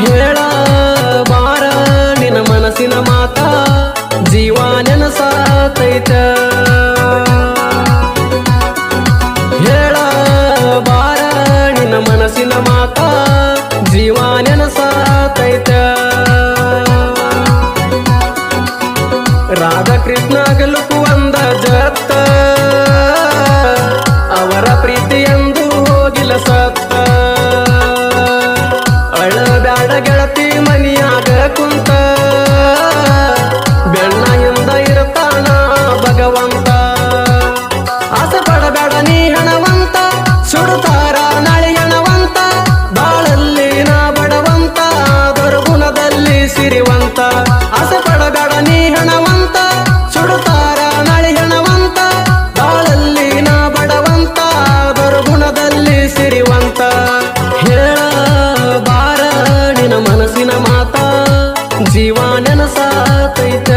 ಹೇಳ, ಬಾರ, ನಿನ್ನ ಮನಸ್ಸಿನ ಮಾತ, ಜೀವ ನೆನಸಾತೈತ. ಹೇಳ, ಬಾರ, ನಿನ್ನ ಮನಸ್ಸಿನ ಮಾತ, ಜೀವ ನೆನಸಾತೈತ. ರಾಧಾಕೃಷ್ಣ ಗಲುಕು ಅಂದ ಜತ್ತ ಅಳಬ್ಯಾಡ ಗೆಳತಿ ಮನಿಯಾಗ ಕುಂತ ಬೆಣ್ಣಯಿಂದ ಇರ್ತಾನ ಭಗವಂತ. ಜೀವ ನೆನಸಾತೈತಿ.